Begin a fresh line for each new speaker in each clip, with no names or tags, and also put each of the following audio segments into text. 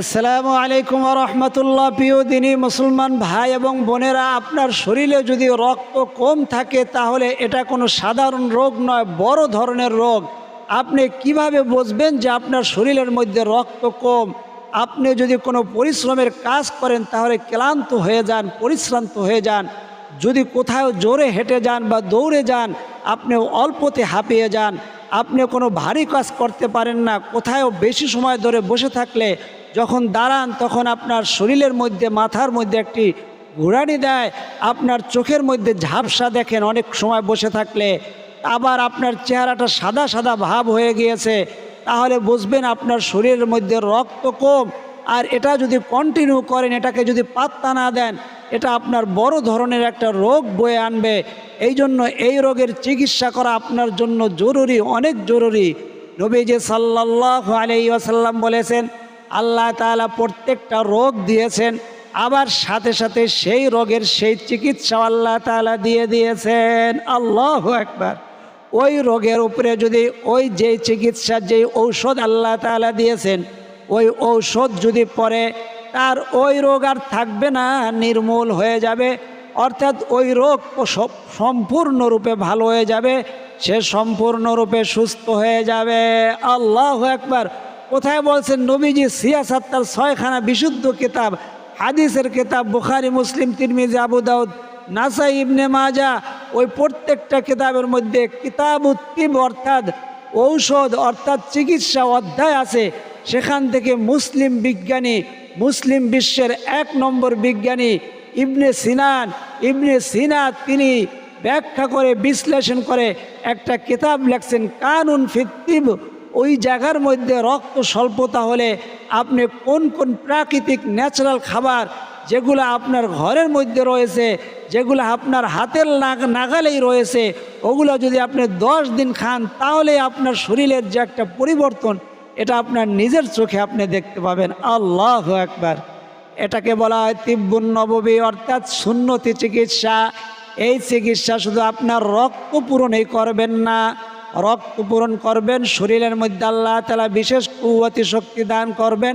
আসসালামু আলাইকুম রহমতুল্লাহ। প্রিয় দিনী মুসলমান ভাই এবং বোনেরা, আপনার শরীরে যদি রক্ত কম থাকে, তাহলে এটা কোনো সাধারণ রোগ নয়, বড় ধরনের রোগ। আপনি কীভাবে বুঝবেন যে আপনার শরীরের মধ্যে রক্ত কম? আপনি যদি কোনো পরিশ্রমের কাজ করেন, তাহলে ক্লান্ত হয়ে যান, পরিশ্রান্ত হয়ে যান। যদি কোথাও জোরে হেঁটে যান বা দৌড়ে যান, আপনি অল্পতে হাঁপিয়ে যান। আপনি কোনো ভারী কাজ করতে পারেন না। কোথাও বেশি সময় ধরে বসে থাকলে যখন দাঁড়ান, তখন আপনার শরীরের মধ্যে, মাথার মধ্যে একটি ঘুরানি দেয়। আপনার চোখের মধ্যে ঝাপসা দেখেন অনেক সময় বসে থাকলে। আবার আপনার চেহারাটা সাদা সাদা ভাব হয়ে গিয়েছে। তাহলে বুঝবেন আপনার শরীরের মধ্যে রক্ত কম। আর এটা যদি কন্টিনিউ করেন, এটাকে যদি পাত্তা না দেন, এটা আপনার বড় ধরনের একটা রোগ বয়ে আনবে। এই জন্য এই রোগের চিকিৎসা করা আপনার জন্য জরুরি, অনেক জরুরি। নবীজি সাল্লাহ আলাই আসাল্লাম বলেছেন আল্লাহ তাআলা প্রত্যেকটা রোগ দিয়েছেন, আবার সাথে সাথে সেই রোগের সেই চিকিৎসা আল্লাহ তাআলা দিয়ে দিয়েছেন। আল্লাহ একবার ওই রোগের উপরে যদি ওই যে চিকিৎসা যে ঔষধ আল্লাহ তাআলা দিয়েছেন, ওই ঔষধ যদি পরে তার ওই রোগ আর থাকবে না, নির্মূল হয়ে যাবে। অর্থাৎ ওই রোগ সম্পূর্ণরূপে ভালো হয়ে যাবে, সে সম্পূর্ণরূপে সুস্থ হয়ে যাবে। আল্লাহ একবার কোথায় বলছেন, নবীজি সিয়াসাত তার ছয়খানা বিশুদ্ধ কিতাব, হাদিসের কিতাব, বুখারি, মুসলিম, তিরমিজি, আবু দাউদ, নাসাই, ইবনে মাজা, ওই প্রত্যেকটা কিতাবের মধ্যে কিতাব উত্তিব অর্থাৎ ঔষধ অর্থাৎ চিকিৎসা অধ্যায় আছে। সেখান থেকে মুসলিম বিজ্ঞানী, মুসলিম বিশ্বের এক নম্বর বিজ্ঞানী, ইবনে সিনান, ইবনে সিনা তিনি ব্যাখ্যা করে, বিশ্লেষণ করে একটা কিতাব লেখছেন, কানুন ফিত্তিব ওই জায়গার মধ্যে রক্ত স্বল্পতা হলে আপনি কোন কোন প্রাকৃতিক ন্যাচারাল খাবার যেগুলো আপনার ঘরের মধ্যে রয়েছে, যেগুলো আপনার হাতের নাগ- নাগালেই রয়েছে, ওগুলো যদি আপনি দশ দিন খান, তাহলে আপনার শরীরের যে একটা পরিবর্তন, এটা আপনার নিজের চোখে আপনি দেখতে পাবেন। আল্লাহ একবার এটাকে বলা হয় তিব্বুন নববী, অর্থাৎ সুন্নতি চিকিৎসা। এই চিকিৎসা শুধু আপনার রক্ত পূরণই করবেন না রক্ত পূরণ করবেন শরীরের মধ্যে আল্লাহ তালা বিশেষ কুয়তি শক্তি দান করবেন।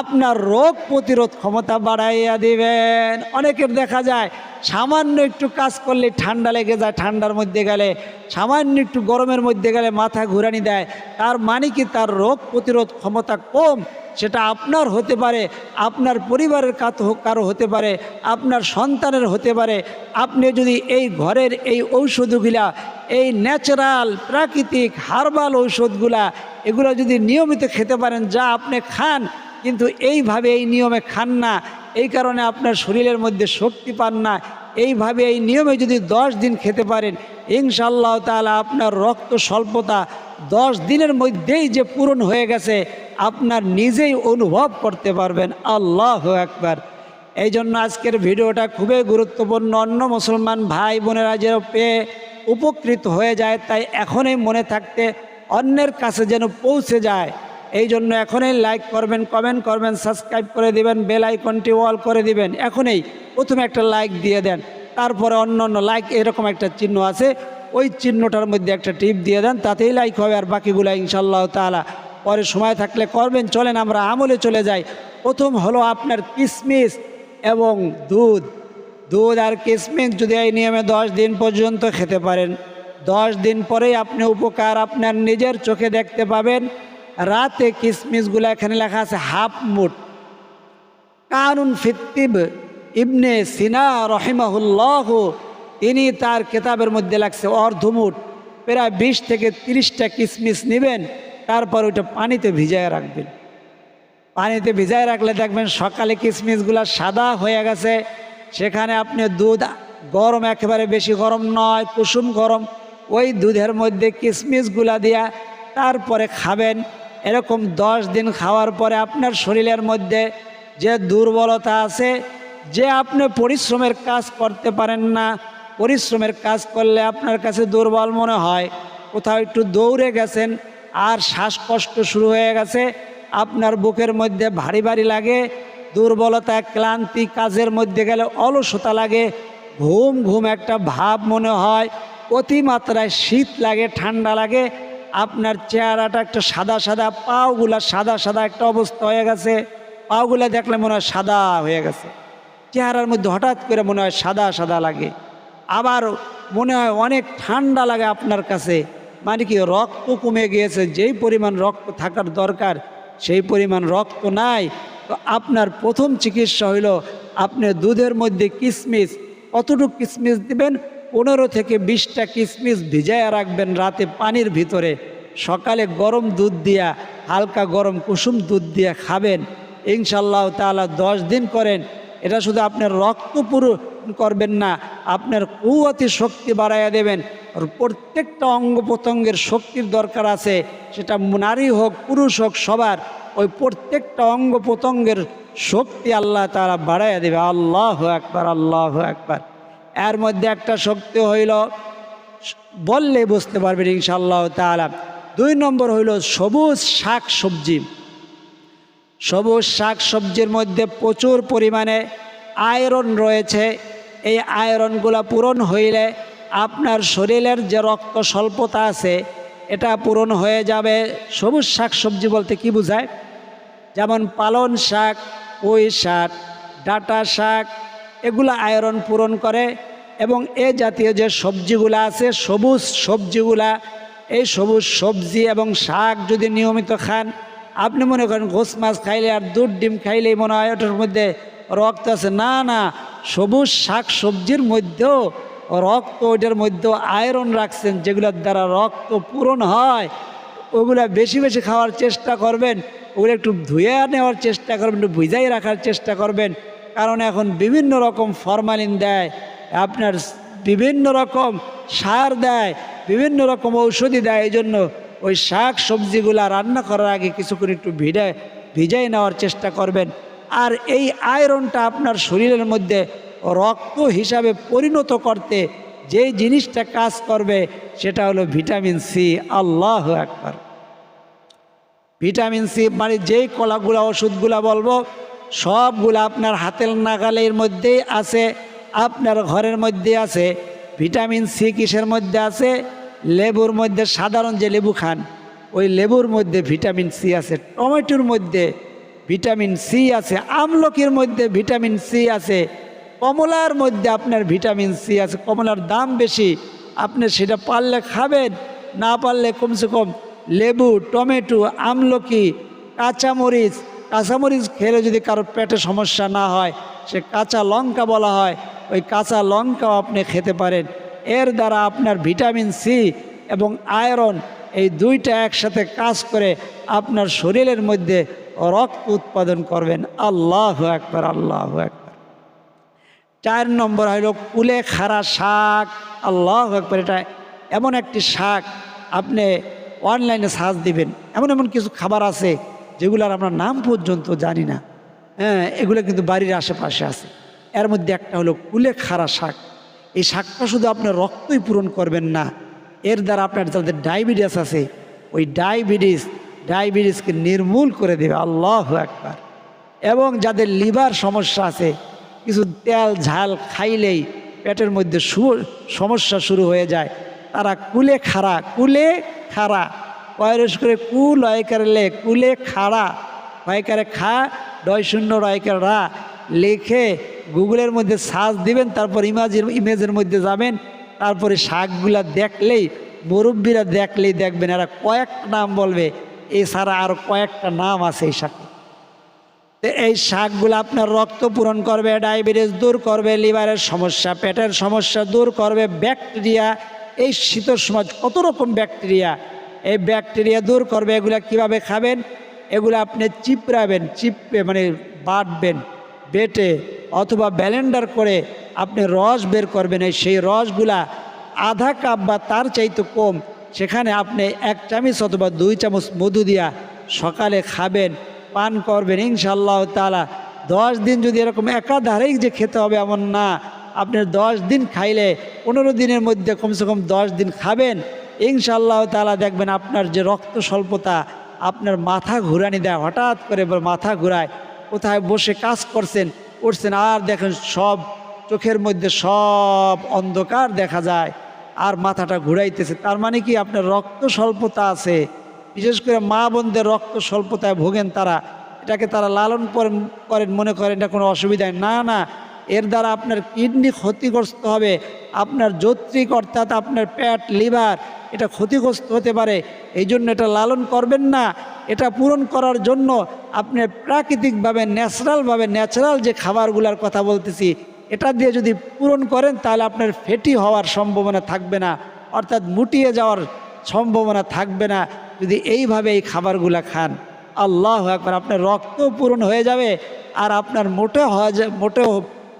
আপনার রোগ প্রতিরোধ ক্ষমতা বাড়াইয়া দিবেন। অনেকের দেখা যায়, সামান্য একটু কাজ করলে ঠান্ডা লেগে যায়, ঠান্ডার মধ্যে গেলে, সামান্য একটু গরমের মধ্যে গেলে মাথা ঘুরানি দেয়। তার মানে কি? তার রোগ প্রতিরোধ ক্ষমতা কম। সেটা আপনার হতে পারে, আপনার পরিবারের কারও হতে পারে, আপনার সন্তানের হতে পারে। আপনি যদি এই ঘরের এই ঔষধগুলা, এই ন্যাচারাল, প্রাকৃতিক হার্বাল ঔষধগুলা, এগুলো যদি নিয়মিত খেতে পারেন, যা আপনি খান কিন্তু এইভাবে এই নিয়মে খান না, এই কারণে আপনার শরীরের মধ্যে শক্তি পান না। এইভাবে এই নিয়মে যদি দশ দিন খেতে পারেন ইনশাল্লাহ তাআলা আপনার রক্ত স্বল্পতা দশ দিনের মধ্যেই যে পূরণ হয়ে গেছে, আপনার নিজেই অনুভব করতে পারবেন। আল্লাহ একবার এই জন্য আজকের ভিডিওটা খুবই গুরুত্বপূর্ণ। অন্য মুসলমান ভাই বোনেরা যেন পেয়ে উপকৃত হয়ে যায়, তাই এখনই মনে থাকতে অন্যের কাছে যেন পৌঁছে যায়। এই জন্য এখনই লাইক করবেন কমেন্ট করবেন সাবস্ক্রাইব করে দিবেন বেল আইকনটি অল করে দিবেন। এখনই প্রথমে একটা লাইক দিয়ে দেন, তারপরে অন্য অন্য লাইক এরকম একটা চিহ্ন আছে, ওই চিহ্নটার মধ্যে একটা টিপ দিয়ে দেন, তাতেই লাইক হবে আর বাকিগুলো ইনশাল্লাহ তাআলা। পরে সময় থাকলে করবেন, চলেন আমরা আমলে চলে যাই। প্রথম হলো আপনার কিসমিস এবং দুধ। দুধ আর কিসমিস যদি এই নিয়মে দশ দিন পর্যন্ত খেতে পারেন, দশ দিন পরেই আপনি উপকার আপনার নিজের চোখে দেখতে পাবেন রাতে কিসমিসগুলো এখানে লেখা আছে, হাফ মুট কানুন ফিত্তিব ইবনে সিনা রহিমাহুল্লাহ, তিনি তার কেতাবের মধ্যে লাগছে অর্ধমুট প্রায় বিশ থেকে তিরিশটা কিসমিস নেবেন, তারপর ওইটা পানিতে ভিজায় রাখবেন। পানিতে ভিজায় রাখলে দেখবেন সকালে কিসমিসগুলো সাদা হয়ে গেছে, সেখানে আপনি দুধ, গরম একেবারে বেশি গরম নয়, কুসুম গরম, ওই দুধের মধ্যে কিসমিসগুলা দিয়া তারপরে খাবেন। এরকম দশ দিন খাওয়ার পরে আপনার শরীরের মধ্যে যে দুর্বলতা আছে, যে আপনি পরিশ্রমের কাজ করতে পারেন না, পরিশ্রমের কাজ করলে আপনার কাছে দুর্বল মনে হয়, কোথাও একটু দৌড়ে গেছেন আর শ্বাসকষ্ট শুরু হয়ে গেছে, আপনার বুকের মধ্যে ভারী ভারী লাগে, দুর্বলতা, ক্লান্তি, কাজের মধ্যে গেলে অলসতা লাগে, ঘুম ঘুম একটা ভাব মনে হয়, অতিমাত্রায় শীত লাগে, ঠান্ডা লাগে আপনার চেহারাটা একটা সাদা সাদা পাওগুলা সাদা সাদা একটা অবস্থা হয়ে গেছে। পাগুলা দেখলে মনে হয় সাদা হয়ে গেছে। চেহারার মধ্যে হঠাৎ করে মনে হয় সাদা সাদা লাগে। আবার মনে হয় অনেক ঠান্ডা লাগে আপনার কাছে। মানে কি, রক্ত কমে গিয়েছে, যেই পরিমাণ রক্ত থাকার দরকার, সেই পরিমাণ রক্ত নাই। তো আপনার প্রথম চিকিৎসা হইল, আপনি দুধের মধ্যে কিশমিশ কতটুকু কিশমিশ দিবেন? পনেরো থেকে বিশটা কিশমিশ ভিজাইয়া রাখবেন রাতে পানির ভিতরে। সকালে গরম দুধ দিয়া, হালকা গরম কুসুম দুধ দিয়ে খাবেন। ইনশাল্লাহ তাআলা দশ দিন করেন। এটা শুধু আপনার রক্ত পুরো করবেন না, আপনার কুয়াতি শক্তি বাড়াইয়া দেবেন। প্রত্যেকটা অঙ্গ প্রত্যঙ্গের শক্তির দরকার আছে। সেটা নারী হোক, পুরুষ হোক, সবার। ওই প্রত্যেকটা অঙ্গ প্রত্যঙ্গের শক্তি আল্লাহ তারা বাড়াইয়া দেবে। আল্লাহ একবার আল্লাহ একবার এর মধ্যে একটা শক্তি হইল, বললে বুঝতে পারবেন ইনশাল্লাহ তাআলা। দুই নম্বর হইল সবুজ শাক সবজি। সবুজ শাক সবজির মধ্যে প্রচুর পরিমাণে আয়রন রয়েছে। এই আয়রনগুলো পূরণ হইলে আপনার শরীরের যে রক্ত স্বল্পতা আছে, এটা পূরণ হয়ে যাবে। সবুজ শাক সবজি বলতে কি বোঝায়? যেমন পালন শাক, পুঁই শাক, ডাটা শাক এগুলো আয়রন পূরণ করে এবং এ জাতীয় যে সবজিগুলো আছে, সবুজ সবজিগুলা, এই সবুজ সবজি এবং শাক যদি নিয়মিত খান, আপনি মনে করেন ঘোষ মাছ খাইলে আর দুধ ডিম খাইলেই মনে হয় ওটার মধ্যে রক্ত আছে। না না, সবুজ শাক সবজির মধ্যেও রক্ত, ওইটার মধ্যেও আয়রন রাখছেন যেগুলোর দ্বারা রক্ত পূরণ হয়। ওগুলা বেশি বেশি খাওয়ার চেষ্টা করবেন, ওগুলো একটু ধুয়ে নেওয়ার চেষ্টা করবেন, একটু ভিজাই রাখার চেষ্টা করবেন। কারণ এখন বিভিন্ন রকম ফরমালিন দেয়, আপনার বিভিন্ন রকম সার দেয়, বিভিন্ন রকম ঔষধি দেয়, এই জন্য ওই শাক সবজিগুলা রান্না করার আগে কিছুক্ষণ একটু ভিড়ায় ভিজাই নেওয়ার চেষ্টা করবেন। আর এই আয়রনটা আপনার শরীরের মধ্যে রক্ত হিসাবে পরিণত করতে যেই জিনিসটা কাজ করবে, সেটা হলো ভিটামিন সি। আল্লাহ একবার ভিটামিন সি মানে যেই কলাগুলা, ওষুধগুলা বলব সবগুলো আপনার হাতের নাগালের মধ্যেই আছে, আপনার ঘরের মধ্যে আছে, ভিটামিন সি কিসের মধ্যে আছে, লেবুর মধ্যে, সাধারণ যে লেবু খান, ওই লেবুর মধ্যে ভিটামিন সি আছে, টমেটোর মধ্যে ভিটামিন সি আছে, আমলকির মধ্যে ভিটামিন সি আছে, কমলার মধ্যে আপনার ভিটামিন সি আছে, কমলার দাম বেশি, আপনি সেটা পারলে খাবেন, না পারলে কমসে কম লেবু, টমেটো, আমলকি, কাঁচামরিচ কাঁচামরিচ খেলে যদি কারোর পেটে সমস্যা না হয়, সে কাঁচা লঙ্কা বলা হয়, ওই কাঁচা লঙ্কাও আপনি খেতে পারেন। এর দ্বারা আপনার ভিটামিন সি এবং আয়রন এই দুইটা একসাথে কাজ করে আপনার শরীরের মধ্যে রক্ত উৎপাদন করবেন। আল্লাহ একবার আল্লাহ একবার চার নম্বর হইল কুলে খাড়া শাক। আল্লাহ একবার এটা এমন একটি শাক, আপনি অনলাইনে সার্চ দিবেন। এমন এমন কিছু খাবার আছে যেগুলোর আমরা নাম পর্যন্ত জানি না। হ্যাঁ এগুলো কিন্তু বাড়ির আশেপাশে আছে। এর মধ্যে একটা হলো কুলে খাড়া শাক। এই শাকটা শুধু আপনার রক্তই পূরণ করবেন না। এর দ্বারা আপনার যাদের ডায়াবেটিস আছে, ওই ডায়াবেটিস, ডায়াবেটিসকে নির্মূল করে দেবে। আল্লাহ একবার এবং যাদের লিভার সমস্যা আছে, কিছু তেল, ঝাল খাইলেই পেটের মধ্যে সমস্যা শুরু হয়ে যায়। তারা কুলে খাড়া কুলে খাড়া। কয়রস করে কু লয় লে, কুলে খাড়া কয়কারে খা ডয় শূন্য রয়কার রা। লিখে গুগলের মধ্যে সার্চ দিবেন, তারপর ইমাজের, ইমেজের মধ্যে যাবেন, তারপরে শাকগুলা দেখলেই, মুরব্বীরা দেখলেই দেখবেন, এরা কয়েকটা নাম বলবে, এছাড়া আরও কয়েকটা নাম আছে এই শাক। এই শাকগুলো আপনার রক্ত পূরণ করবে, ডায়াবেটিস দূর করবে, লিভারের সমস্যা, পেটের সমস্যা দূর করবে, ব্যাকটেরিয়া, এই শীতের সময় কত রকম ব্যাকটেরিয়া এই ব্যাকটেরিয়া দূর করবে, এগুলা কীভাবে খাবেন? এগুলো আপনি চিপড়াবেন চিপে মানে বাটবেন, বেটে অথবা ব্যালেন্ডার করে আপনি রস বের করবেন। এই সেই রসগুলা আধা কাপ বা তার চাইতে কম, সেখানে আপনি এক চামচ অথবা দুই চামচ মধু দিয়া সকালে খাবেন, পান করবেন। ইনশাল্লাহ তালা দশ দিন যদি এরকম একাধারেই যে খেতে হবে এমন না, আপনি দশ দিন খাইলে পনেরো দিনের মধ্যে কমসে কম দশ দিন খাবেন। ইনশাল্লাহ তালা দেখবেন আপনার যে রক্ত স্বল্পতা, আপনার মাথা ঘুরানি দেয়, হঠাৎ করে মাথা ঘুরায়, কোথায় বসে কাজ করছেন করছেন আর দেখেন সব চোখের মধ্যে সব অন্ধকার দেখা যায়, আর মাথাটা ঘুরাইতেছে। তার মানে কি আপনার রক্ত স্বল্পতা আছে, বিশেষ করে মা বোনদের রক্ত স্বল্পতায় ভোগেন তারা, এটাকে তারা লালন করেন, মনে করেন এটা কোনো অসুবিধায় না না এর দ্বারা আপনার কিডনি ক্ষতিগ্রস্ত হবে, আপনার যৌত্রিক অর্থাৎ আপনার প্যাট লিভার, এটা ক্ষতিগ্রস্ত হতে পারে। এই জন্য এটা লালন করবেন না, এটা পূরণ করার জন্য আপনি প্রাকৃতিকভাবে, ন্যাচারালভাবে, ন্যাচারাল যে খাবারগুলোর কথা বলতেছি, এটা দিয়ে যদি পূরণ করেন তাহলে আপনার ফেটি হওয়ার সম্ভাবনা থাকবে না, অর্থাৎ মুটিয়ে যাওয়ার সম্ভাবনা থাকবে না, যদি এইভাবে এই খাবারগুলো খান। আল্লাহ একবার আপনার রক্ত পূরণ হয়ে যাবে, আর আপনার মোটা হওয়া মোটেও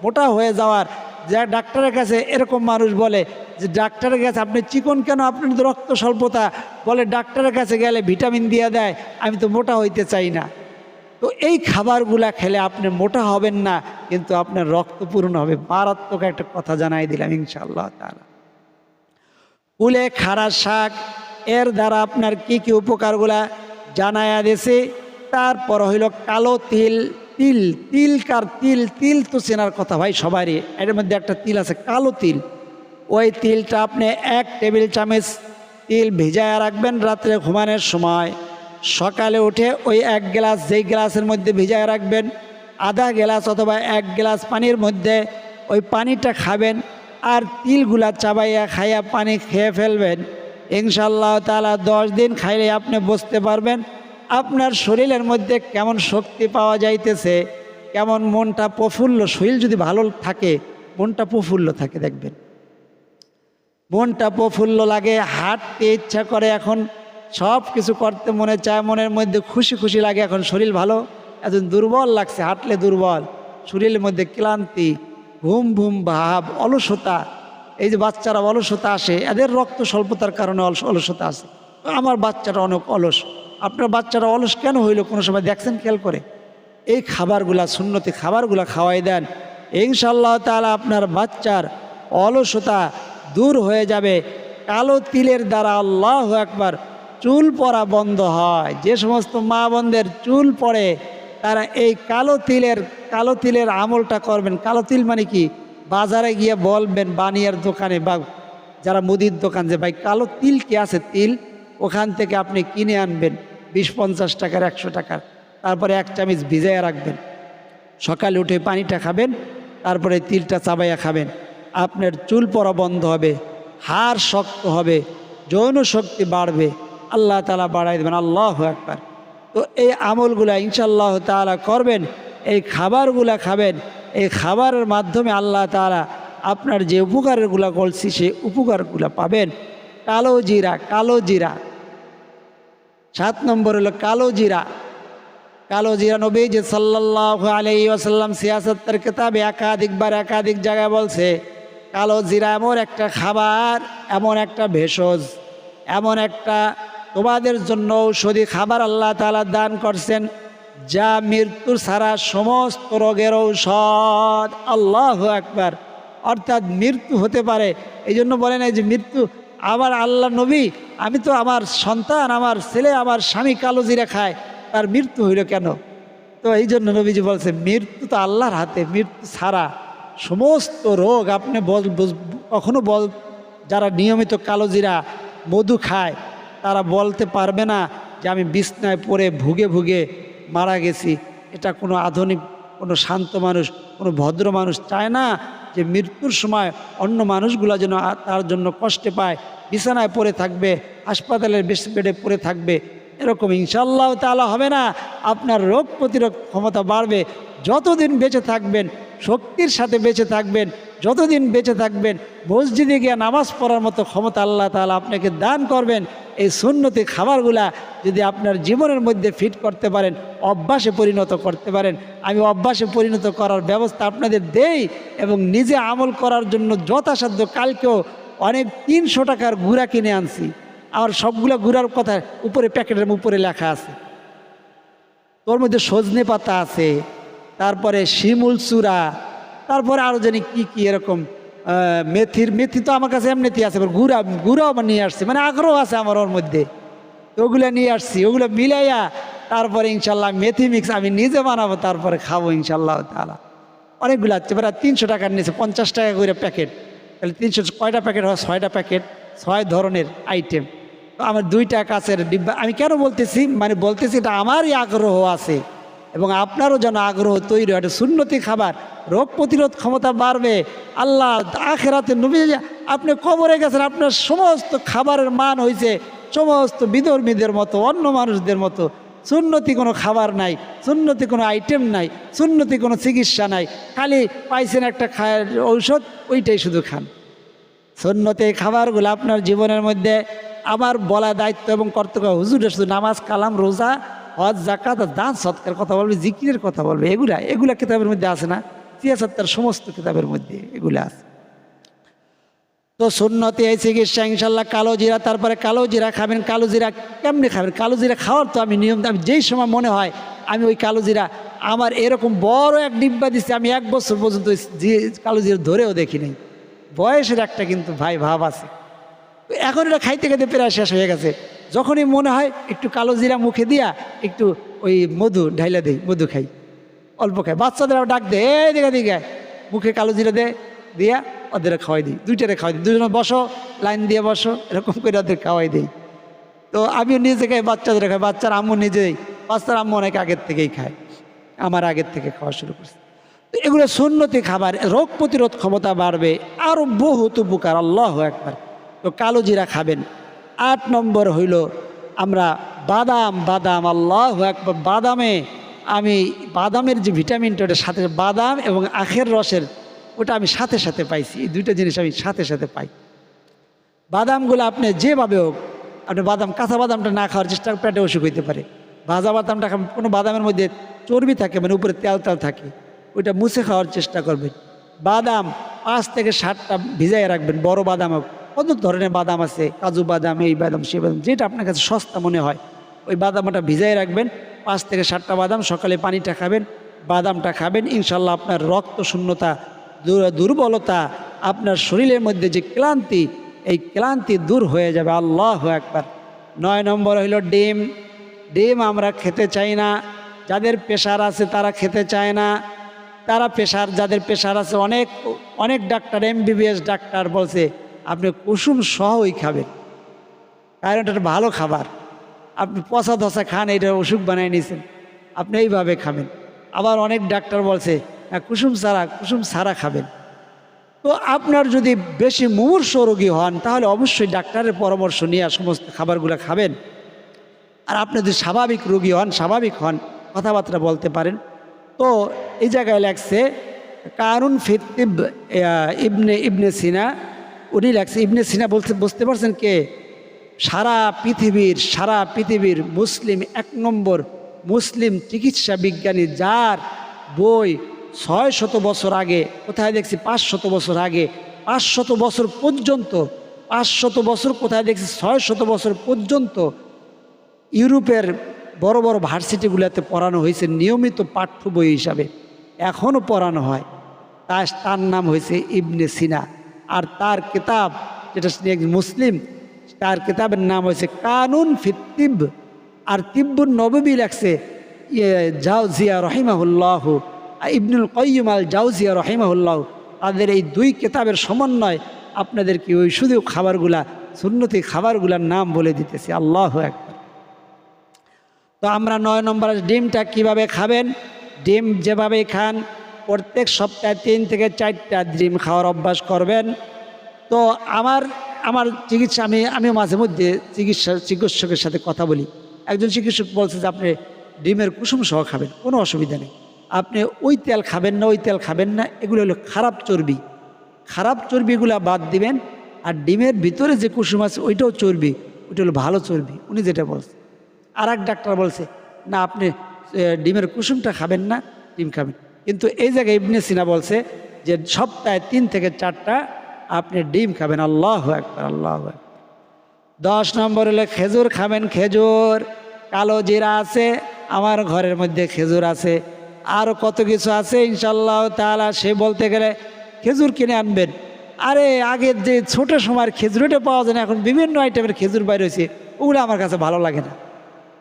মোটা হয়ে যাওয়ার, যা ডাক্তারের কাছে এরকম মানুষ বলে, যে ডাক্তারের কাছে আপনি চিকন কেন? আপনার তো রক্ত স্বল্পতা। বলে, ডাক্তারের কাছে গেলে ভিটামিন দিয়ে দেয়, আমি তো মোটা হইতে চাই না। তো এই খাবারগুলা খেলে আপনি মোটা হবেন না, কিন্তু আপনার রক্ত পূরণ হবে। মারাত্মক একটা কথা জানাই দিলাম, ইনশাআল্লাহ তাআলা। কুলে খাড়া শাক, এর দ্বারা আপনার কি কি উপকারগুলা জানায়া দিয়েছে? তারপর হইল কালো তিল তিল তিল কার তিল? তিল তো চেনার কথা ভাই সবারই। এর মধ্যে একটা তিল আছে, কালো তিল। ওই তিলটা আপনি এক টেবিল চামচ তিল ভিজায় রাখবেন রাত্রে ঘুমানোর সময়। সকালে উঠে ওই এক গ্লাস, যেই গ্লাসের মধ্যে ভিজায় রাখবেন, আধা গ্লাস অথবা এক গ্লাস পানির মধ্যে ওই পানিটা খাবেন আর তিলগুলা চাবাইয়া খাইয়া পানি খেয়ে ফেলবেন। ইনশাল্লাহ তালা দশ দিন খাইলে আপনি বুঝতে পারবেন আপনার শরীরের মধ্যে কেমন শক্তি পাওয়া যাইতেছে, কেমন মনটা প্রফুল্ল, শরীর যদি ভালো থাকে, মনটা প্রফুল্ল থাকে, দেখবেন। মনটা প্রফুল্ল লাগে, হাঁটতে ইচ্ছা করে এখন, সব কিছু করতে মনে চায়, মনের মধ্যে খুশি খুশি লাগে এখন শরীর ভালো। এখন দুর্বল লাগছে, হাঁটলে দুর্বল, শরীরের মধ্যে ক্লান্তি, ঘুম ঘুম ভাব, অলসতা, এই যে বাচ্চারা অলসতা আসে, এদের রক্ত স্বল্পতার কারণে অলস, অলসতা আসে। আমার বাচ্চাটা অনেক অলস। আপনার বাচ্চারা অলস কেন হইল? কোনো সময় দেখছেন খেয়াল করে? এই খাবারগুলা, সুন্নতি খাবারগুলা খাওয়াই দেন। ইনশাল্লাহ তাআলা আপনার বাচ্চার অলসতা দূর হয়ে যাবে। কালো তিলের দ্বারা আল্লাহ একবার চুল পরা বন্ধ হয়। যে সমস্ত মা বোনদের চুল পড়ে, তারা এই কালো তিলের কালো তিলের আমলটা করবেন। কালো তিল মানে কি? বাজারে গিয়ে বলবেন বানিয়ার দোকানে বা যারা মুদির দোকান যে, ভাই, কালো তিল কি আছে? তিল ওখান থেকে আপনি কিনে আনবেন। বিশ পঞ্চাশ টাকার, একশো টাকার। তারপরে এক চামিচ ভিজাইয়া রাখবেন। সকালে উঠে পানিটা খাবেন, তারপরে তিলটা চাবাইয়া খাবেন। আপনার চুল পরা বন্ধ হবে, হাড় শক্ত হবে, যৌন শক্তি বাড়বে। আল্লাহ তালা বাড়াই দেবেন, আল্লাহ একবার তো এই আমলগুলা ইনশাল্লাহ তালা করবেন, এই খাবারগুলা খাবেন, এই খাবারের মাধ্যমে আল্লাহ তালা আপনার যে উপকারগুলা বলছি সেই উপকারগুলা পাবেন। কালো জিরা কালো জিরা। সাত নম্বর হলো কালো জিরা। কালো জিরা নবী যে সাল্লাহ আলাই আসাল্লাম সিয়াসত্তর কেতাবে একাধিকবার একাধিক জায়গায় বলছে, কালো জিরা এমন একটা খাবার, এমন একটা ভেষজ, এমন একটা তোমাদের জন্য ঔষধি খাবার আল্লাহ তালা দান করছেন, যা মৃত্যুর ছাড়া সমস্ত রোগের ঔষধ। আল্লাহ একবার অর্থাৎ মৃত্যু হতে পারে। এই জন্য বলে না যে মৃত্যু আমার আল্লাহ নবী, আমি তো আমার সন্তান, আমার ছেলে, আমার স্বামী কালো জিরা খায়, তার মৃত্যু হইল কেন? তো এই জন্য নবীজি বলছে মৃত্যু তো আল্লাহর হাতে, মৃত্যু ছাড়া সমস্ত রোগ আপনি বল কখনো বল, যারা নিয়মিত কালো জিরা, মধু খায়, তারা বলতে পারবে না যে আমি বিছনায় পড়ে ভুগে ভুগে মারা গেছি। এটা কোনো আধুনিক, কোনো শান্ত মানুষ, কোনো ভদ্র মানুষ চায় না। যে মৃত্যুর সময় অন্য মানুষগুলো যেন তার জন্য কষ্টে পায়, বিছানায় পড়ে থাকবে, হাসপাতালের বেশ বেডে পড়ে থাকবে, এরকম ইনশাল্লাহ তালা হবে না। আপনার রোগ প্রতিরোধ ক্ষমতা বাড়বে, যতদিন বেঁচে থাকবেন শক্তির সাথে বেঁচে থাকবেন, যতদিন বেঁচে থাকবেন, মসজিদে গিয়ে নামাজ পড়ার মতো ক্ষমতা আল্লাহ তাআলা আপনাকে দান করবেন। এই সুন্নতি খাবারগুলা যদি আপনার জীবনের মধ্যে ফিট করতে পারেন, অভ্যাসে পরিণত করতে পারেন, আমি অভ্যাসে পরিণত করার ব্যবস্থা আপনাদের দেই এবং নিজে আমল করার জন্য যথাসাধ্য কালকেও অনেক তিনশো টাকার গুঁড়া কিনে আনছি। আমার সবগুলো গুঁড়ার কথা উপরে প্যাকেটের উপরে লেখা আছে। তোর মধ্যে সজনে পাতা আছে তারপরে শিমুল চূড়া তারপরে আরও জানি কি কি এরকম মেথির, মেথি তো আমার কাছে এমনিতে আছে গুড়া, গুঁড়াও আমার নিয়ে আসছে মানে আগ্রহ আছে আমার ওর মধ্যে। ওগুলো নিয়ে আসছি, ওগুলো মিলাইয়া তারপরে ইনশাল্লাহ মেথি মিক্স আমি নিজে বানাবো, তারপরে খাব ইনশাল্লাহ তালা অনেকগুলো আছে, এবার তিনশো টাকার নিচে পঞ্চাশ টাকা করে প্যাকেট। তাহলে তিনশো, কয়টা প্যাকেট হয়? ছয়টা প্যাকেট, ছয় ধরনের আইটেম আমার দুইটা কাছের ডিব্বা, আমি কেন বলতেছি? মানে বলতেছি এটা আমারই আগ্রহ আছে। এবং আপনারও যেন আগ্রহ তৈরি হয়, এটা সুন্নতি খাবার। রোগ প্রতিরোধ ক্ষমতা বাড়বে। আল্লাহ আখেরাতে নবী, আপনি কবরে গেছেন, আপনার সমস্ত খাবারের মান হয়েছে সমস্ত বিধর্মীদের মতো, অন্য মানুষদের মতো। সুন্নতি কোনো খাবার নাই, সুন্নতি কোনো আইটেম নাই, সুন্নতি কোনো চিকিৎসা নাই। খালি পাইছেন একটা ঔষধ, ওইটাই শুধু খান। সুন্নতে খাবারগুলো আপনার জীবনের মধ্যে আমার বলা দায়িত্ব এবং কর্তব্য। হুজুরে শুধু নামাজ, কালাম, রোজা হজ জাকাত দান সৎকার কথা বলবে, জিকিরের কথা বলবে, এগুলা এগুলা কিতাবের মধ্যে আছে না? সিয়াসত্তার সমস্ত কিতাবের মধ্যে এগুলা আছে। তো সুন্নতি এই চিকিৎসা ইনশাল্লাহ কালো জিরা, তারপরে কালো জিরা খাবেন, কালো জিরা কেমনি খাবেন? কালো জিরা খাওয়ার তো আমি নিয়ম, আমি যেই সময় মনে হয় আমি ওই কালো জিরা, আমার এরকম বড় এক ডিব্বা দিচ্ছে আমি এক বছর পর্যন্ত কালো জিরা ধরেও দেখি নাই। বয়সের একটা কিন্তু ভাই ভাব আছে। এখন এটা খাইতে খাইতে প্রায় শেষ হয়ে গেছে। যখনই মনে হয় একটু কালো জিরা মুখে দিয়া একটু ওই মধু ঢাইলা দেই, মধু খাই। অল্প খাই। বাচ্চাদের আবার ডাক দে এই দিকে মুখে কালো জিরা দে। দিয়া ওদের খাওয়াই দিই। দুইটারে খাওয়াই দিই। দুজনে বসো, লাইন দিয়ে বসো, এরকম করে ওদের খাওয়াই দিই। তো আমিও নিজে খাই বাচ্চাদের খাই। বাচ্চার আম্মু নিজেই, বাচ্চার আম্মু অনেক আগের থেকেই খায়। আমার আগের থেকে খাওয়া শুরু করছে। তো এগুলো সুন্নতি খাবার, রোগ প্রতিরোধ ক্ষমতা বাড়বে। আরও বহুত উপকার, আল্লাহ একবার তো কালো জিরা খাবেন। আট নম্বর হইল, আমরা বাদাম বাদাম, আল্লাহ একবার বাদামে আমি বাদামের যে ভিটামিনটা ওটা সাথে বাদাম এবং আখের রসের, ওটা আমি সাথে সাথে পাইছি। এই দুইটা জিনিস আমি সাথে সাথে পাই। বাদামগুলো আপনি যেভাবে হোক, আপনি বাদাম, কাঁচা বাদামটা না খাওয়ার চেষ্টা পেটে অসুখ হইতে পারে। ভাজা বাদামটা কোনো বাদামের মধ্যে চর্বি থাকে মানে উপরে তেল তেল থাকে, ওইটা মুছে খাওয়ার চেষ্টা করবেন। বাদাম পাঁচ থেকে ষাটটা ভিজাই রাখবেন, বড় বাদাম হোক। কত ধরনের বাদাম আছে? কাজু বাদাম, এই বাদাম সেই বাদাম, যেটা আপনার কাছে সস্তা মনে হয়। ওই বাদামটা ভিজাই রাখবেন, পাঁচ থেকে সাতটা বাদাম, সকালে পানিটা খাবেন, বাদামটা খাবেন ইনশাল্লাহ আপনার রক্ত শূন্যতা দুর্বলতা, আপনার শরীরের মধ্যে যে ক্লান্তি, এই ক্লান্তি দূর হয়ে যাবে। আল্লাহ একবার নয় নম্বর হইল ডিম। ডিম আমরা খেতে চাই না। যাদের প্রেশার আছে তারা খেতে চায় না। তারা প্রেশার যাদের প্রেশার আছে অনেক অনেক ডাক্তার, এমবিবিএস ডাক্তার বলছে আপনি কুসুম সহ ওই খাবেন। কারণ এটা একটা ভালো খাবার। আপনি পচা ধসা খান এটা ওষুধ বানিয়ে নিয়েছেন। আপনি এইভাবে খাবেন। আবার অনেক ডাক্তার বলছে "না, কুসুম ছাড়া কুসুম ছাড়া খাবেন। তো আপনার যদি বেশি মুমূর্ষ রোগী হন তাহলে অবশ্যই ডাক্তারের পরামর্শ নিয়ে সমস্ত খাবারগুলো খাবেন। আর আপনি যদি স্বাভাবিক রোগী হন স্বাভাবিক হন কথাবার্তা বলতে পারেন। তো এই জায়গায় লাগছে কারুন ফিতিব ইবনে ইবনে সিনা উনি লেখছে, ইবনে সিনা বলতে বুঝতে পারছেন কে? সারা পৃথিবীর সারা পৃথিবীর মুসলিম এক নম্বর মুসলিম চিকিৎসা বিজ্ঞানী যার বই ছয় শত বছর আগে, কোথায় দেখছি? পাঁচ শত বছর আগে, পাঁচ শত বছর পর্যন্ত, পাঁচ শত বছর কোথায় দেখছি? ছয় শত বছর পর্যন্ত ইউরোপের বড় বড় ভার্সিটিগুলোতে পড়ানো হয়েছে, নিয়মিত পাঠ্য বই হিসাবে। এখনও পড়ানো হয়। তার তার নাম হয়েছে ইবনে সিনা। আর তার কিতাব, যেটা একজন মুসলিম, তার কিতাবের নাম হয়েছে কানুন ফিতিব আর তিব্বুর নববী ইয়ে জাউজিয়া রহিমাহুল্লাহ, ইবনুল কয়্যুম আল জাউজিয়া রহিমাহুল্লাহ। তাদের এই দুই কিতাবের সমন্বয় আপনাদেরকে ওই শুধু খাবারগুলা, সুন্নতি খাবারগুলার নাম বলে দিতেছি। আল্লাহ একবার তো আমরা নয় নম্বর ডিমটা কীভাবে খাবেন? ডিম যেভাবে খান প্রত্যেক সপ্তাহে তিন থেকে চারটা ডিম খাওয়ার অভ্যাস করবেন। তো আমার আমার চিকিৎসা, আমি আমিও মাঝে মধ্যে চিকিৎসা, চিকিৎসকের সাথে কথা বলি। একজন চিকিৎসক বলছে যে, আপনি ডিমের কুসুম সহ খাবেন, কোনো অসুবিধা নেই। আপনি ওই তেল খাবেন না, ওই তেল খাবেন না, এগুলো হলো খারাপ চর্বি। খারাপ চর্বিগুলা বাদ দিবেন আর ডিমের ভিতরে যে কুসুম আছে, ওইটাও চর্বি, ওইটা হলো ভালো চর্বি। উনি যেটা বলছে। আর এক ডাক্তার বলছে, না, আপনি ডিমের কুসুমটা খাবেন না, ডিম খাবেন। কিন্তু এই জায়গায় ইবনে সিনা বলছে যে সপ্তাহে তিন থেকে চারটা আপনি ডিম খাবেন। আল্লাহ একবার আল্লাহ দশ নম্বর হলে খেজুর খাবেন, খেজুর। কালো জিরা আছে, আমার ঘরের মধ্যে খেজুর আছে। আরও কত কিছু আছে ইনশাল্লাহ তাহলে সে বলতে গেলে খেজুর কিনে আনবেন। আরে আগের যে ছোট সময়ের খেজুরটা পাওয়া যায় না, এখন বিভিন্ন আইটেমের খেজুর বাইর হয়েছে। ওগুলো আমার কাছে ভালো লাগে না।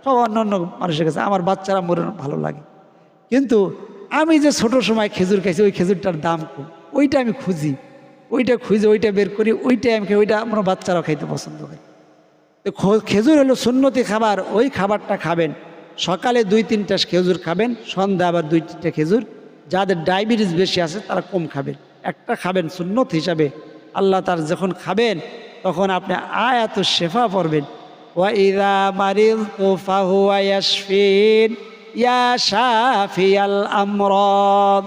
সব অন্য অন্য মানুষের কাছে, আমার বাচ্চারা মরে ভালো লাগে। কিন্তু আমি যে ছোট সময় খেজুর খাইছি, ওই খেজুরটার দাম কম। ওইটা আমি খুঁজি। ওইটা খুঁজে, ওইটা বের করি, ওইটাই আমি ওইটা আমার বাচ্চারাও খাইতে পছন্দ করে। তো খেজুর হলো সুন্নতি খাবার, ওই খাবারটা খাবেন। সকালে দুই, তিনটা খেজুর খাবেন, সন্ধ্যা আবার দুই, তিনটা খেজুর। যাদের ডায়াবেটিস বেশি আছে, তারা কম খাবেন। একটা খাবেন সুন্নত হিসাবে। আল্লাহ তার যখন খাবেন, তখন আপনি আয়াত শেফা পড়বেন। ওয়াইদা মারিল তোফাহুয়া ইয়াশফিন। ইয়া শাফিয়াল আমরাদ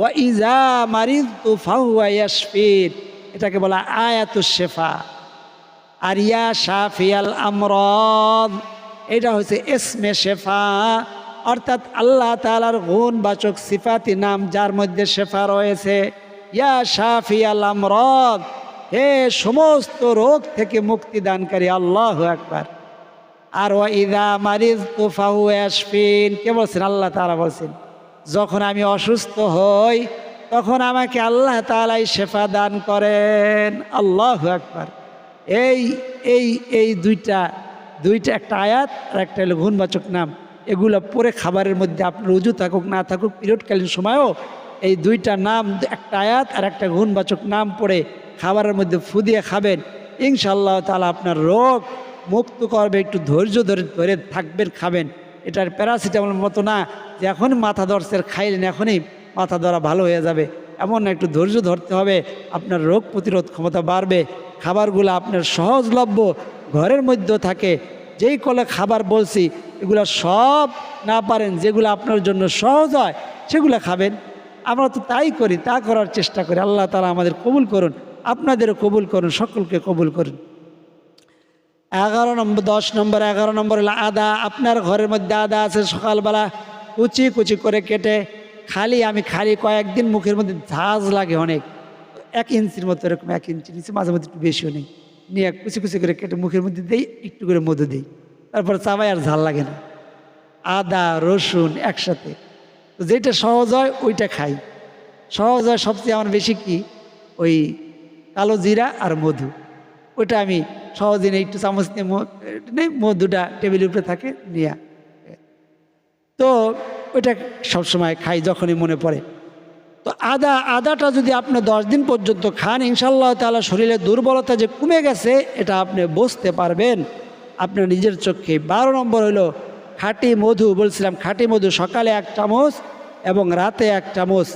ওয়াইজা মারিল তোফাহুয়া ইয়াশফিন। এটাকে বলা আয়াত শেফা। আর ইয়া শাফিয়াল আমরদ এটা হচ্ছে এসমে শেফা। অর্থাৎ আল্লাহ তালার গুণ বাচক সিফাতি নাম যার মধ্যে শেফা রয়েছে। ইয়া শাফিয়াল আমরদ হে সমস্ত রোগ থেকে মুক্তি দানকারী আল্লাহ একবার আর ও ইদা মারিজ তুফাহু অ্যাসফিন কে বলছেন? আল্লাহ তারা বলছেন, যখন আমি অসুস্থ হই, তখন আমাকে আল্লাহ তালাই শেফা দান করেন। আল্লাহ একবার এই এই এই দুইটা দুইটা একটা আয়াত আর একটা হলো গুণবাচক নাম। এগুলো পরে খাবারের মধ্যে আপনার উজু থাকুক, না থাকুক, পিরিয়ডকালীন সময়ও এই দুইটা নাম, একটা আয়াত আর একটা গুণবাচক নাম পড়ে খাবারের মধ্যে ফুদিয়ে খাবেন। ইনশাল্লাহ তালা আপনার রোগ মুক্ত করবে, একটু ধৈর্য ধরে ধরে থাকবেন, খাবেন। এটার প্যারাসিটামল মতো না, যে এখন মাথা ধরছে খাইলেন, এখনই মাথা ধরা ভালো হয়ে যাবে। এমন একটু ধৈর্য ধরতে হবে, আপনার রোগ প্রতিরোধ ক্ষমতা বাড়বে, খাবারগুলো আপনার সহজলভ্য, ঘরের মধ্যে থাকে। যেই কলে খাবার বলছি, এগুলো সব না পারেন, যেগুলো আপনার জন্য সহজ হয়, সেগুলো খাবেন। আমরা তো তাই করি, তা করার চেষ্টা করি। আল্লাহ তালা আমাদের কবুল করুন, আপনাদেরও কবুল করুন, সকলকে কবুল করুন। এগারো নম্বর, দশ নম্বর, এগারো নম্বর হলো আদা। আপনার ঘরের মধ্যে আদা আছে, সকালবেলা কুচি কুচি করে কেটে খালি, আমি খালি কয়েকদিন মুখের মধ্যে ঝাঁজ লাগে অনেক। এক ইঞ্চির মতো, এরকম এক ইঞ্চি নিচে, মাঝে মধ্যে একটু বেশিও নেই। নিয়ে কুচি কুচি করে কেটে মুখের মধ্যে দিই, একটু করে মধু দিই। তারপর চাবাই আর ঝাল লাগে না। আদা, রসুন একসাথে। তো যেটা সহজ হয়, ওইটা খাই। সহজ হয় সবচেয়ে আমার বেশি কি? ওই কালো জিরা আর মধু। ওইটা আমি সহজে নেই, একটু চামচ নিয়ে মধুটা টেবিলের উপরে থাকে, নিয়া তো ওইটা সবসময় খাই যখনই মনে পড়ে। তো আদা, আদাটা যদি আপনি দশ দিন পর্যন্ত খান ইনশাল্লাহ তালা শরীরের দুর্বলতা যে কমে গেছে, এটা আপনি বুঝতে পারবেন। আপনার নিজের চোখে। বারো নম্বর হলো খাঁটি মধু, বলছিলাম খাঁটি মধু, সকালে এক চামচ এবং রাতে এক চামচ।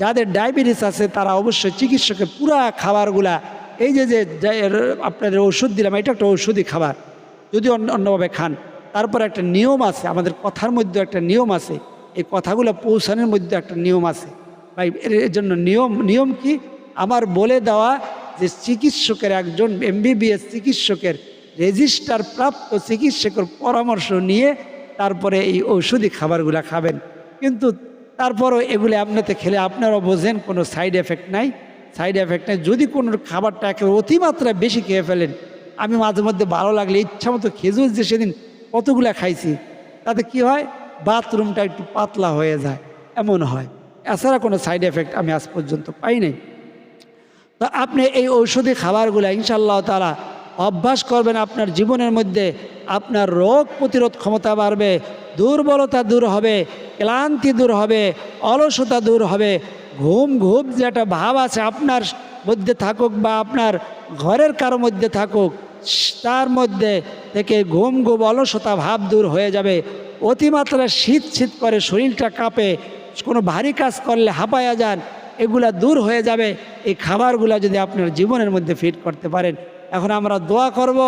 যাদের ডায়াবেটিস আছে, তারা অবশ্যই চিকিৎসকের পুরা খাবারগুলা এই যে যে আপনাদের ওষুধ দিলাম, এটা একটা ঔষধি খাবার। যদি অন্য, অন্যভাবে খান, তারপর একটা নিয়ম আছে, আমাদের কথার মধ্যে একটা নিয়ম আছে, এই কথাগুলো পৌঁছানোর মধ্যে একটা নিয়ম আছে। ভাই এর জন্য নিয়ম নিয়ম কি? আমার বলে দেওয়া যে চিকিৎসকের একজন এমবিবিএস চিকিৎসকের রেজিস্টার প্রাপ্ত চিকিৎসকের পরামর্শ নিয়ে তারপরে এই ঔষধি খাবারগুলো খাবেন। কিন্তু তারপরও এগুলি আপনাতে খেলে আপনারাও বোঝেন, কোনো সাইড এফেক্ট নাই। সাইড এফেক্ট নেই। যদি কোনো খাবারটা একেবারে অতিমাত্রায় বেশি খেয়ে ফেলেন, আমি মাঝে মধ্যে ভালো লাগলে ইচ্ছা মতো খেজুর যে সেদিন কতগুলা খাইছি, তাতে কি হয়? বাথরুমটা একটু পাতলা হয়ে যায়। এমন হয়। এছাড়া কোনো সাইড এফেক্ট আমি আজ পর্যন্ত পাই নাই। তো আপনি এই ঔষধি খাবারগুলো ইনশাল্লাহ তারা অভ্যাস করবেন, আপনার জীবনের মধ্যে আপনার রোগ প্রতিরোধ ক্ষমতা বাড়বে, দুর্বলতা দূর হবে, ক্লান্তি দূর হবে, অলসতা দূর হবে। ঘুম ঘুম যে একটা ভাব আছে আপনার মধ্যে থাকুক বা আপনার ঘরের কারও মধ্যে থাকুক, তার মধ্যে থেকে ঘুম ঘুম অলসতা ভাব দূর হয়ে যাবে। অতিমাত্রা শীত শীত করে শরীরটা কাঁপে, কোনো ভারী কাজ করলে হাঁপায়া যান, এগুলা দূর হয়ে যাবে। এই খাবারগুলা যদি আপনার জীবনের মধ্যে ফিট করতে পারেন। এখন আমরা দোয়া করব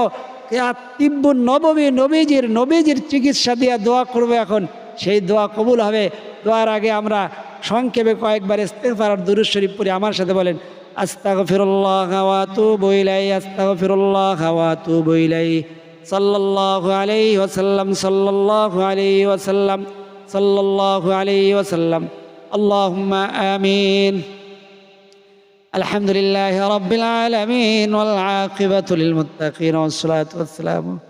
তিব্য নবমী নবীজির নবীজির চিকিৎসা দিয়ে দোয়া করব এখন। সেই দোয়া কবুল হবে। দোয়ার আগে আমরা সংক্ষেপে কয়েকবার ইস্তেফার দুরুজ শরীফ পড়ি। আমার সাথে বলেন, আস্তাগফিরুল্লাহ ওয়াতুবু ইলাইহি, আস্তাগফিরুল্লাহ ওয়াতুবু ইলাইহি। সাল্লাল্লাহু আলাইহি ওয়াসাল্লাম, সাল্লাল্লাহু আলাইহি ওয়াসাল্লাম, সাল্লাল্লাহু আলাইহি ওয়াসাল্লাম। আল্লাহুম্মা আমিন। আলহামদুলিল্লাহ রব্বিল আলামিন ওয়াল আকিবাতু লিল মুত্তাকিন ওয়াস সালাতু ওয়াস সালামু।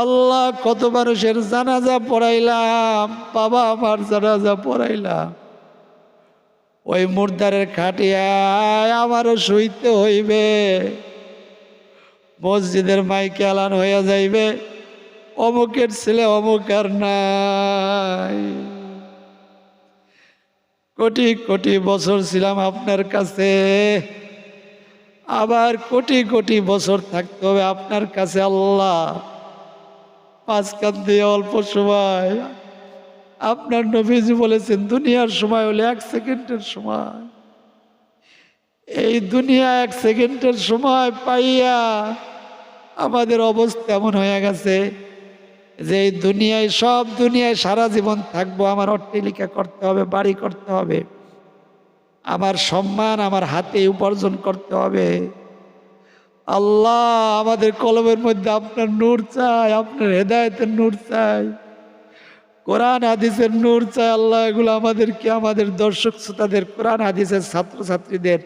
আল্লাহ, কত মানুষের জানাজা পড়াইলাম, বাবা আমার জানাজা পড়াইলাম। ওই মুর্দারের খাটিয়ায় আমারও সইতে হইবে। মসজিদের মাইকে আলান হইয়া যাইবে। অমুকের ছেলে অমুক আর নাই। কোটি কোটি বছর ছিলাম আপনার কাছে। আবার কোটি কোটি বছর থাকতে হবে আপনার কাছে, আল্লাহ। মাঝখান দিয়ে অল্প সময়। আপনার নবীজি বলেছেন, দুনিয়ার সময় হলে এক সেকেন্ডের সময়। এই দুনিয়া এক সেকেন্ডের সময় পাইয়া আমাদের অবস্থা এমন হয়ে গেছে যে এই দুনিয়ায়, সব দুনিয়ায় সারা জীবন থাকব, আমার অট্টালিকা করতে হবে, বাড়ি করতে হবে, আমার সম্মান আমার হাতে উপার্জন করতে হবে। আল্লাহ আমাদের কলমের মধ্যে আপনার নূর চাই, আপনার হেদায়তের নূর চাই। কোরআন, হাদিসের নূর চাই, আল্লাহ এগুলো আমাদেরকে, আমাদের দর্শক শ্রোতাদের কোরআন, হাদিসের ছাত্রছাত্রীদের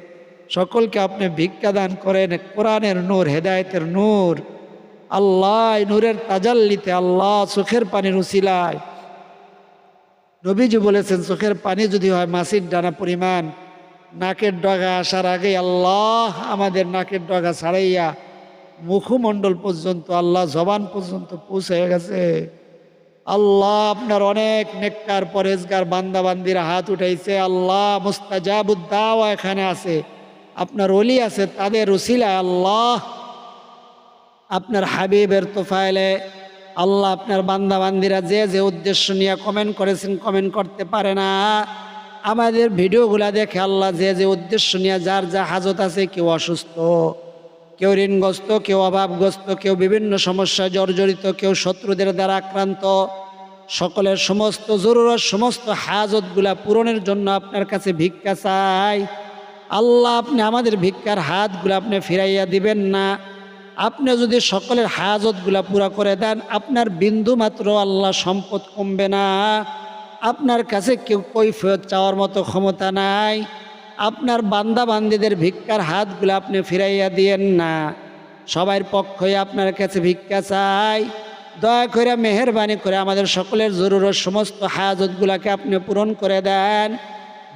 সকলকে আপনি ভিক্ষা দান করেন, কোরআনের নূর, হেদায়তের নূর। আল্লাহ নূরের তাজাল্লিতে আল্লাহ চোখের পানির উসিলায়। নবীজি বলেছেন, চোখের পানি যদি হয়, মাসির ডানা পরিমাণ নাকের ডগা আসার আগে আল্লাহ আমাদের নাকের ডগা ছাড়াইয়া মুখমণ্ডল পর্যন্ত, আল্লাহ জবান পর্যন্ত পৌঁছে গেছে। আল্লাহ আপনার অনেক নেককার পরেজগার বান্দাবান্দিরা হাত উঠাইছে। আল্লাহ মুস্তাজাবুদ্দাও এখানে আছে। আপনার অলি আছে, তাদের উসিলায় আল্লাহ আপনার হাবিবের তোফাইলে আল্লাহ আপনার বান্দাবান্দিরা যে যে উদ্দেশ্য নিয়ে কমেন্ট করেছেন, কমেন্ট করতে পারে না। আমাদের ভিডিওগুলা দেখে আল্লাহ যে যে উদ্দেশ্য নিয়ে যার যা হাজত আছে, কেউ অসুস্থ, কেউ ঋণগ্রস্ত, কেউ অভাবগ্রস্ত, কেউ বিভিন্ন সমস্যায় জর্জরিত, কেউ শত্রুদের দ্বারা আক্রান্ত, সকলের সমস্ত জরুরত, সমস্ত হাজতগুলা পূরণের জন্য আপনার কাছে ভিক্ষা চাই। আল্লাহ আপনি আমাদের ভিক্ষার হাতগুলো আপনি ফিরাইয়া দিবেন না। আপনি যদি সকলের হাজতগুলা পুরা করে দেন, আপনার বিন্দু মাত্র আল্লাহ সম্পদ কমবে না। আপনার কাছে কেউ কৈফিয়ত চাওয়ার মতো ক্ষমতা নাই। আপনার বান্দা বান্দিদের ভিক্ষার হাতগুলো আপনি ফিরাইয়া দিয়েন না। সবার পক্ষই আপনার কাছে ভিক্ষা চাই দয়া করে মেহরবানি করে আমাদের সকলের জরুরত সমস্ত হাজতগুলাকে আপনি পূরণ করে দেন।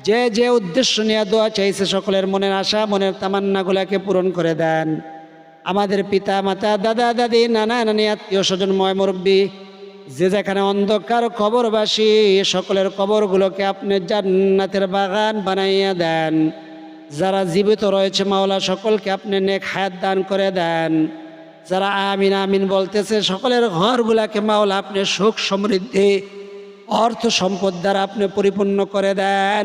যে যে উদ্দেশ্য নিয়ে দোয়া চাইছে সকলের মনের আশা, মনের তামান্নাগুলাকে পূরণ করে দেন। আমাদের পিতা মাতা দাদা দাদি নানা নানি আত্মীয় স্বজন ময় মুরব্বী যে যেখানে অন্ধকার কবরবাসী, সকলের কবরগুলোকে আপনি জান্নাতের বাগান বানাইয়া দেন। যারা জীবিত রয়েছে মাওলা, সকলকে আপনি নেক হায়াত দান করে দেন। যারা আমিন আমিন বলতেছে, সকলের ঘরগুলাকে মাওলা আপনি সুখ সমৃদ্ধি, অর্থ সম্পদ দ্বারা আপনি পরিপূর্ণ করে দেন।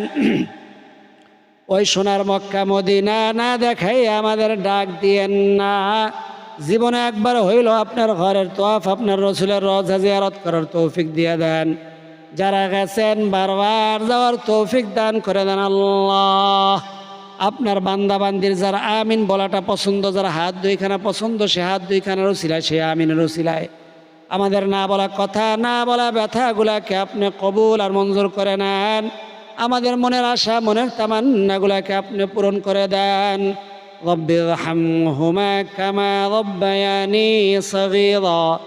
ওই সোনার মক্কা মদিনা না দেখাই আমাদের ডাক দিয়েন না। জীবনে একবার হইল আপনার ঘরের তোয়াফ, আপনার রসুলের রজা জিয়ারত করার তৌফিক দিয়ে দেন। যারা গেছেন বারবার যাওয়ার তৌফিক দান করে দেন আল্লাহ। আপনার বান্দা বান্দির যারা আমিন বলাটা পছন্দ, যারা হাত দুইখানা পছন্দ, সে হাত দুইখানার উসিলায় সে আমিনের উসিলায় আমাদের না বলা কথা, না বলা ব্যথাগুলাকে আপনি কবুল আর মঞ্জুর করে নেন। আমাদের মনের আশা, মনের তামান্নাগুলাকে আপনি পূরণ করে দেন। رب ارحمهما كما ربياني صغيرا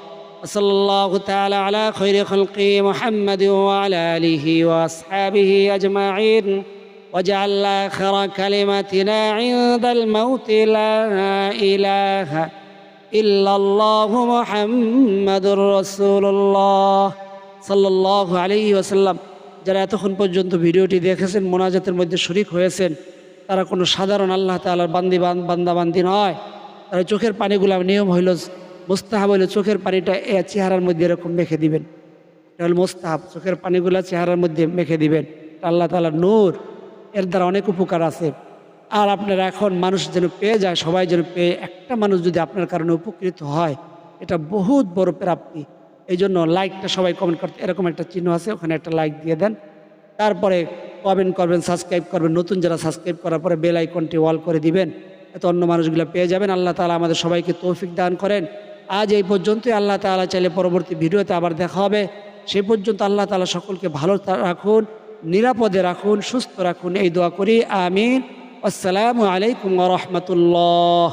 وصلى الله تعالى على خير خلقه محمد وعلى آله وأصحابه أجمعين واجعل آخر كلمتنا عند الموت لا إله إلا الله محمد رسول الله صلى الله عليه وسلم যারা এতক্ষণ পর্যন্ত ভিডিওটি দেখেছেন মোনাজাতের মধ্যে শরিক হয়েছেন তারা কোনো সাধারণ আল্লাহ তালার বান্দি বান্দাবান্দি নয়। তারা চোখের পানিগুলো নিয়ম হইল, মোস্তাহাব হইল চোখের পানিটা এ চেহারার মধ্যে এরকম মেখে দিবেন। এটা হল মোস্তাহাব, চোখের পানিগুলা চেহারার মধ্যে মেখে দিবেন। আল্লাহ তালার নূর, এর দ্বারা অনেক উপকার আছে। আর আপনার এখন মানুষ যেন পেয়ে যায়, সবাই যেন পেয়ে, একটা মানুষ যদি আপনার কারণে উপকৃত হয়, এটা বহুত বড় প্রাপ্তি। এই জন্য লাইকটা সবাই কমেন্ট করতে, এরকম একটা চিহ্ন আছে, ওখানে একটা লাইক দিয়ে দেন। তারপরে কমেন্ট করবেন, সাবস্ক্রাইব করবেন। নতুন যারা সাবস্ক্রাইব করার পরে বেল আইকনটি ওয়াল করে দিবেন, এত অন্য মানুষগুলো পেয়ে যাবেন। আল্লাহ তালা আমাদের সবাইকে তৌফিক দান করেন। আজ এই পর্যন্তই। আল্লাহ তালা চাইলে পরবর্তী ভিডিওতে আবার দেখা হবে। সে পর্যন্ত আল্লাহ তালা সকলকে ভালো রাখুন, নিরাপদে রাখুন, সুস্থ রাখুন। এই দোয়া করি, আমিন। আসসালামু আলাইকুম রহমতুল্লাহ।